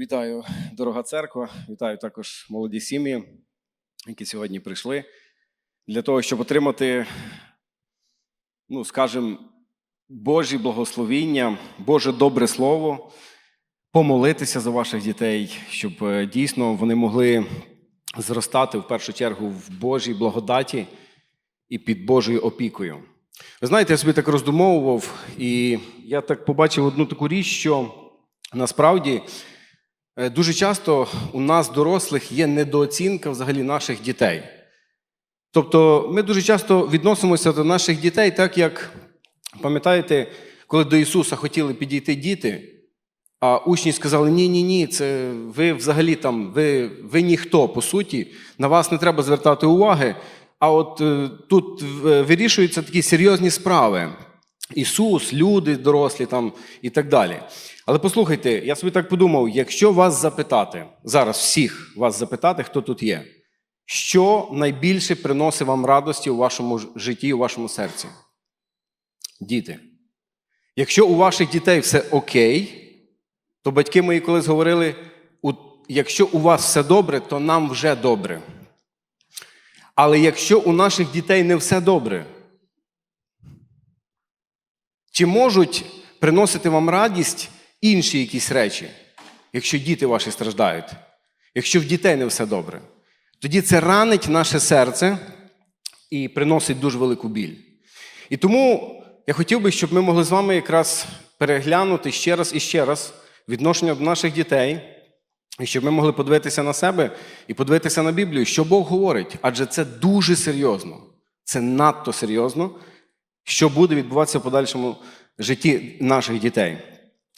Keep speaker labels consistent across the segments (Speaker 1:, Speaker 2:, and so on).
Speaker 1: Вітаю, дорога церква, вітаю також молоді сім'ї, які сьогодні прийшли для того, щоб отримати, ну, скажімо, Божі благословіння, Боже добре слово, помолитися за ваших дітей, щоб е, дійсно вони могли зростати в першу чергу в Божій благодаті і під Божою опікою. Ви знаєте, я собі так роздумовував, і я так побачив одну таку річ, що насправді. Е, Дуже часто у нас, дорослих, є недооцінка взагалі наших дітей. Тобто ми дуже часто відносимося до наших дітей, так як, пам'ятаєте, коли до Ісуса хотіли підійти діти, а учні сказали: ні, ні, ні, це ви взагалі там, ви, ви ніхто, по суті, на вас не треба звертати уваги. А от е, тут е, вирішуються такі серйозні справи. Ісус, люди дорослі там і так далі. Але послухайте, я собі так подумав: якщо вас запитати, зараз всіх вас запитати, хто тут є, що найбільше приносить вам радості у вашому житті, у вашому серці? Діти. Якщо у ваших дітей все окей, то батьки мої колись говорили: якщо у вас все добре, то нам вже добре. Але якщо у наших дітей не все добре, чи можуть приносити вам радість інші якісь речі, якщо діти ваші страждають, якщо в дітей не все добре? Тоді це ранить наше серце і приносить дуже велику біль. І тому я хотів би, щоб ми могли з вами якраз переглянути ще раз і ще раз відношення до наших дітей, і щоб ми могли подивитися на себе і подивитися на Біблію, що Бог говорить. Адже це дуже серйозно, це надто серйозно, що буде відбуватися в подальшому житті наших дітей.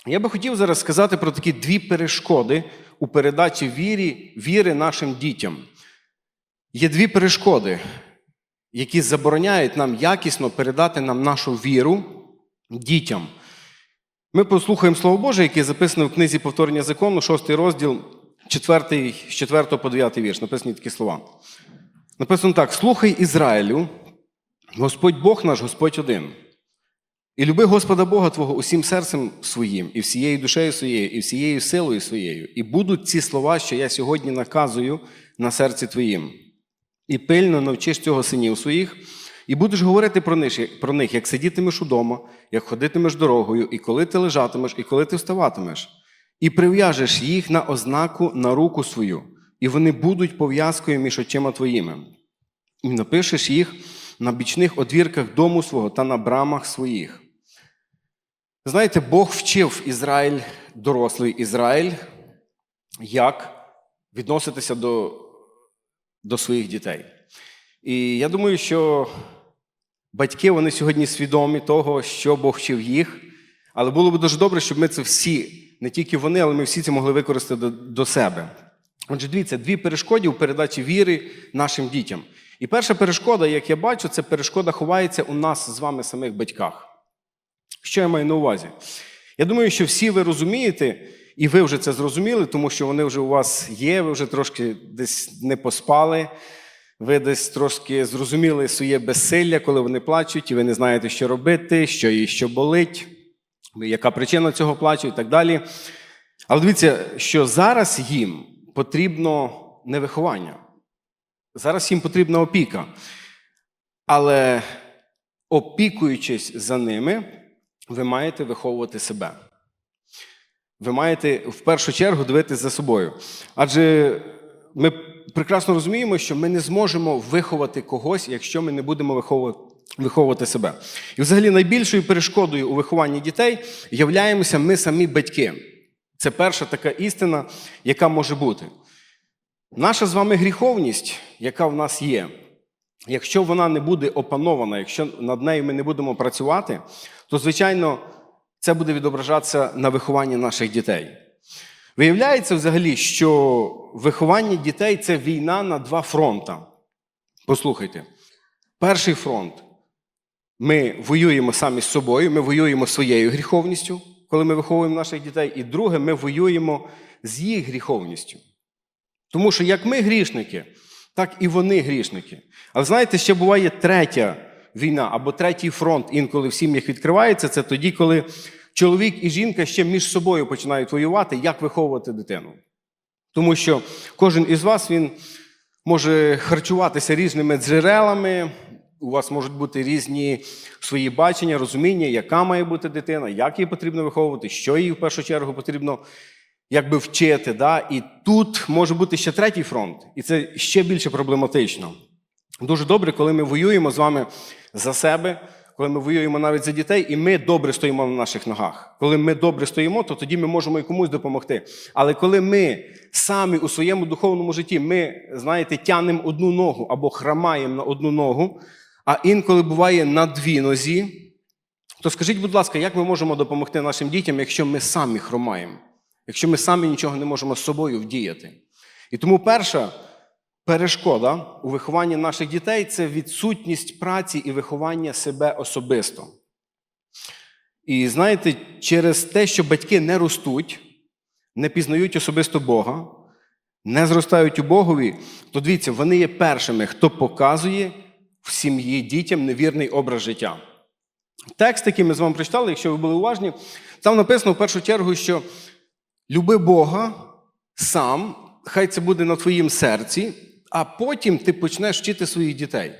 Speaker 1: Я би хотів зараз сказати про такі дві перешкоди у передачі вірі, віри нашим дітям. Є дві перешкоди, які забороняють нам якісно передати нам нашу віру дітям. Ми послухаємо Слово Боже, яке записано в книзі повторення закону, 6 розділ, 4, з 4 по 9 вірш. Написані такі слова. Написано так: Слухай Ізраїлю, Господь Бог наш, Господь один. І люби Господа Бога Твого усім серцем своїм, і всією душею своєю, і всією силою своєю. І будуть ці слова, що я сьогодні наказую на серці Твоїм. І пильно навчиш цього синів своїх, і будеш говорити про них, про них, як сидітимеш удома, як ходитимеш дорогою, і коли ти лежатимеш, і коли ти вставатимеш, і прив'яжеш їх на ознаку на руку свою, і вони будуть пов'язкою між очима твоїми. І напишеш їх на бічних одвірках дому свого та на брамах своїх. Знаєте, Бог вчив Ізраїль, дорослий Ізраїль, як відноситися до, до своїх дітей. І я думаю, що батьки вони сьогодні свідомі того, що Бог вчив їх. Але було б дуже добре, щоб ми це всі, не тільки вони, але ми всі це могли використати до, до себе. Отже, дивіться, дві перешкоди у передачі віри нашим дітям. І перша перешкода, як я бачу, це перешкода ховається у нас з вами самих батьках. Що я маю на увазі? Я думаю, що всі ви розумієте, і ви вже це зрозуміли, тому що вони вже у вас є, ви вже трошки десь не поспали, ви десь трошки зрозуміли своє безсилля, коли вони плачуть, і ви не знаєте, що робити, що їй що болить, яка причина цього плачу і так далі. Але дивіться, що зараз їм потрібно не виховання. Зараз їм потрібна опіка. Але опікуючись за ними, ви маєте виховувати себе. Ви маєте в першу чергу дивитися за собою. Адже ми прекрасно розуміємо, що ми не зможемо виховати когось, якщо ми не будемо виховувати, себе. І взагалі найбільшою перешкодою у вихованні дітей являємося ми самі батьки. Це перша така істина, яка може бути. Наша з вами гріховність, яка в нас є, якщо вона не буде опанована, якщо над нею ми не будемо працювати, то, звичайно, це буде відображатися на вихованні наших дітей. Виявляється взагалі, що виховання дітей це війна на два фронта. Послухайте, перший фронт ми воюємо самі з собою, ми воюємо своєю гріховністю, коли ми виховуємо наших дітей, і друге, ми воюємо з їх гріховністю. Тому що як ми грішники, так і вони грішники. Але знаєте, ще буває третя війна або третій фронт, інколи в сім'ях відкривається, це тоді, коли чоловік і жінка ще між собою починають воювати, як виховувати дитину. Тому що кожен із вас він може харчуватися різними джерелами. У вас можуть бути різні свої бачення, розуміння, яка має бути дитина, як її потрібно виховувати, що їй в першу чергу потрібно якби вчити. Да? І тут може бути ще третій фронт, і це ще більше проблематично. Дуже добре, коли ми воюємо з вами за себе, коли ми воюємо навіть за дітей, і ми добре стоїмо на наших ногах. Коли ми добре стоїмо, то тоді ми можемо і комусь допомогти. Але коли ми самі у своєму духовному житті, ми, знаєте, тянемо одну ногу або храмаємо на одну ногу, а інколи буває на дві нозі, то скажіть, будь ласка, як ми можемо допомогти нашим дітям, якщо ми самі хромаємо, якщо ми самі нічого не можемо з собою вдіяти? І тому перша перешкода у вихованні наших дітей це відсутність праці і виховання себе особисто. І знаєте, через те, що батьки не ростуть, не пізнають особисто Бога, не зростають у Богові, то дивіться, вони є першими, хто показує в сім'ї дітям невірний образ життя. Текст, який ми з вами прочитали, якщо ви були уважні, там написано в першу чергу, що люби Бога сам, хай це буде на твоїм серці, а потім ти почнеш вчити своїх дітей.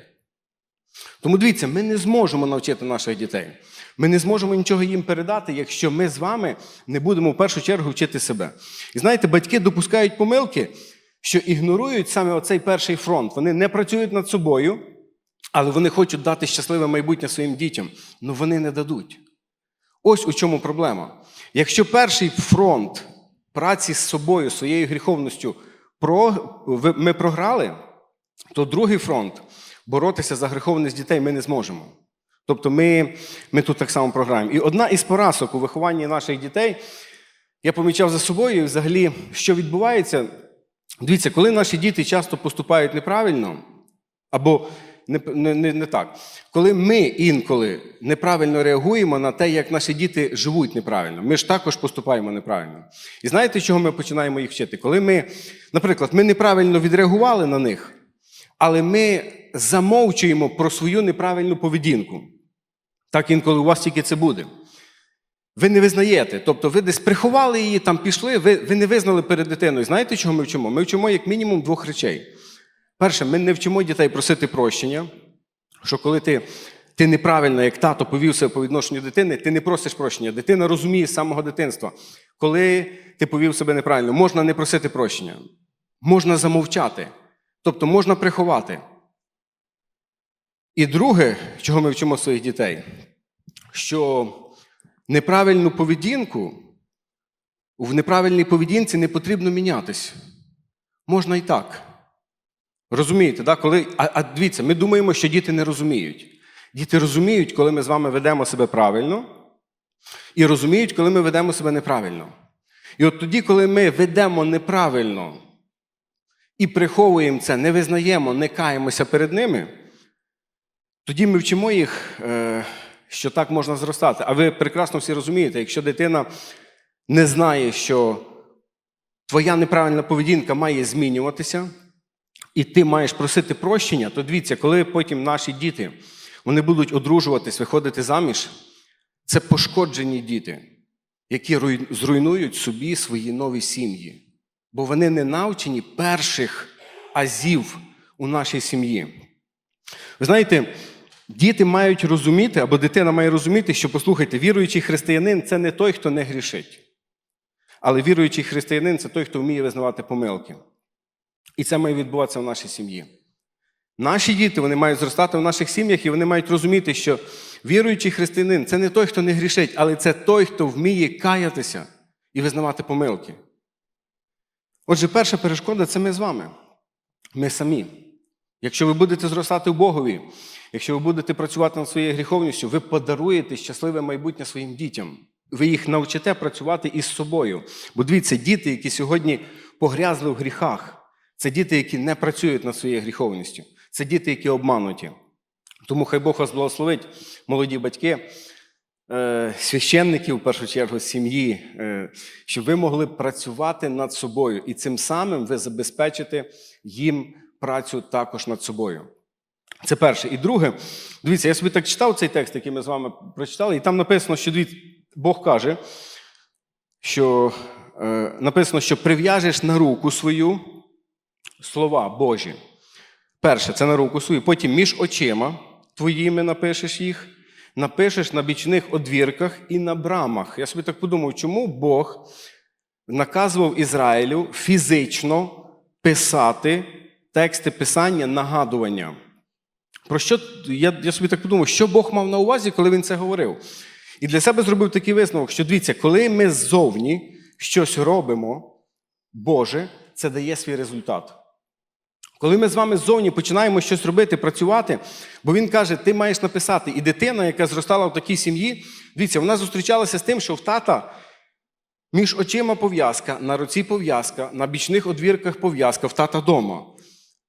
Speaker 1: Тому дивіться, ми не зможемо навчити наших дітей. Ми не зможемо нічого їм передати, якщо ми з вами не будемо в першу чергу вчити себе. І знаєте, батьки допускають помилки, що ігнорують саме оцей перший фронт. Вони не працюють над собою, але вони хочуть дати щасливе майбутнє своїм дітям. але вони не дадуть. Ось у чому проблема. Якщо перший фронт праці з собою, своєю гріховністю про- ми програли, то другий фронт боротися за гріховність дітей ми не зможемо. Тобто ми, ми тут так само програємо. І одна із поразок у вихованні наших дітей, я помічав за собою, взагалі, що відбувається. Дивіться, коли наші діти часто поступають неправильно, або не, не, не, так, коли ми інколи неправильно реагуємо на те, як наші діти живуть неправильно, ми ж також поступаємо неправильно. І знаєте, чого ми починаємо їх вчити? Коли ми, наприклад, ми неправильно відреагували на них, але ми замовчуємо про свою неправильну поведінку. Так інколи у вас тільки це буде. Ви не визнаєте. Тобто ви десь приховали її, там пішли, ви, ви не визнали перед дитиною. Знаєте, чого ми вчимо? Ми вчимо як мінімум двох речей. Перше, ми не вчимо дітей просити прощення, що коли ти, ти неправильно, як тато повів себе по відношенню дитини, ти не просиш прощення. Дитина розуміє з самого дитинства. Коли ти повів себе неправильно, можна не просити прощення, можна замовчати, тобто можна приховати. І друге, чого ми вчимо своїх дітей, що неправильну поведінку, в неправильній поведінці не потрібно мінятись. Можна і так. Розумієте, да? коли, а, а дивіться, ми думаємо, що діти не розуміють. Діти розуміють, коли ми з вами ведемо себе правильно, і розуміють, коли ми ведемо себе неправильно. І от тоді, коли ми ведемо неправильно і приховуємо це, не визнаємо, не каємося перед ними, тоді ми вчимо їх, е, що так можна зростати. А ви прекрасно всі розумієте, якщо дитина не знає, що твоя неправильна поведінка має змінюватися, і ти маєш просити прощення, то дивіться, коли потім наші діти вони будуть одружуватись, виходити заміж, це пошкоджені діти, які зруйнують собі свої нові сім'ї. Бо вони не навчені перших азів у нашій сім'ї. Ви знаєте, діти мають розуміти, або дитина має розуміти, що, послухайте, віруючий християнин це не той, хто не грішить. Але віруючий християнин це той, хто вміє визнавати помилки. І це має відбуватися в нашій сім'ї. Наші діти вони мають зростати в наших сім'ях, і вони мають розуміти, що віруючий християнин це не той, хто не грішить, але це той, хто вміє каятися і визнавати помилки. Отже, перша перешкода це ми з вами. Ми самі. Якщо ви будете зростати в Богові, якщо ви будете працювати над своєю гріховністю, ви подаруєте щасливе майбутнє своїм дітям. Ви їх навчите працювати із собою. Бо дивіться, діти, які сьогодні погрязли в гріхах, це діти, які не працюють над своєю гріховністю. Це діти, які обмануті. Тому хай Бог вас благословить, молоді батьки, е, священники, в першу чергу, сім'ї, е, щоб ви могли працювати над собою. І цим самим ви забезпечите їм працю також над собою. Це перше. І друге, дивіться, я собі так читав цей текст, який ми з вами прочитали, і там написано, що Бог каже, що е, написано, що прив'яжеш на руку свою слова Божі. Перше, це на руку свою. Потім між очима твоїми напишеш їх, напишеш на бічних одвірках і на брамах. Я собі так подумав, чому Бог наказував Ізраїлю фізично писати тексти писання, нагадування. Про що я, я собі так подумав, що Бог мав на увазі, коли він це говорив? І для себе зробив такий висновок, що дивіться, коли ми ззовні щось робимо, Боже, це дає свій результат. Коли ми з вами ззовні починаємо щось робити, працювати, бо він каже, ти маєш написати. І дитина, яка зростала в такій сім'ї, дивіться, вона зустрічалася з тим, що в тата між очима пов'язка, на руці пов'язка, на бічних одвірках пов'язка, в тата дома.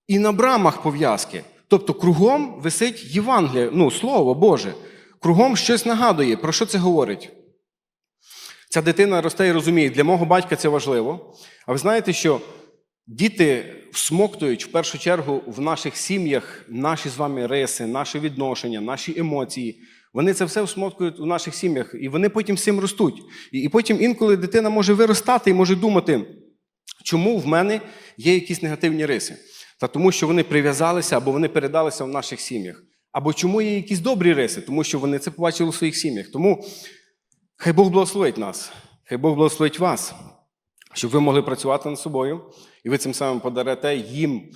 Speaker 1: І на брамах пов'язки. Тобто кругом висить Євангеліє, ну, Слово Боже. Кругом щось нагадує. Про що це говорить? Ця дитина росте і розуміє, для мого батька це важливо. А ви знаєте, що діти всмоктують в першу чергу в наших сім'ях наші з вами риси, наші відношення, наші емоції. Вони це все всмоктують у наших сім'ях, і вони потім цим ростуть. І, і потім інколи дитина може виростати і може думати, чому в мене є якісь негативні риси. Та тому, що вони прив'язалися або вони передалися в наших сім'ях. Або чому є якісь добрі риси, тому що вони це побачили у своїх сім'ях. Тому хай Бог благословить нас, хай Бог благословить вас, щоб ви могли працювати над собою, і ви цим самим подарите їм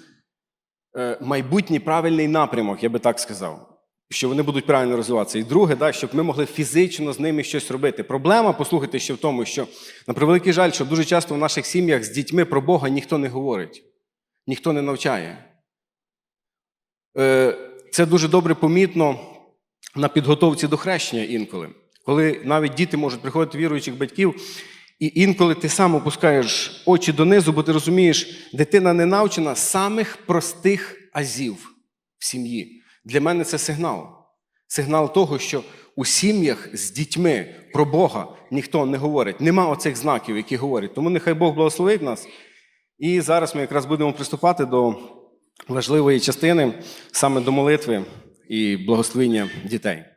Speaker 1: е, майбутній правильний напрямок, я би так сказав. Що вони будуть правильно розвиватися. І друге, да, щоб ми могли фізично з ними щось робити. Проблема, послухайте, ще в тому, що, на превеликий жаль, що дуже часто в наших сім'ях з дітьми про Бога ніхто не говорить, ніхто не навчає. Е, Це дуже добре помітно на підготовці до хрещення інколи, коли навіть діти можуть приходити віруючих батьків, і інколи ти сам опускаєш очі донизу, бо ти розумієш, дитина не навчена самих простих азів в сім'ї. Для мене це сигнал. Сигнал того, що у сім'ях з дітьми про Бога ніхто не говорить. Нема оцих знаків, які говорять. Тому нехай Бог благословить нас. І зараз ми якраз будемо приступати до важливої частини, саме до молитви і благословення дітей.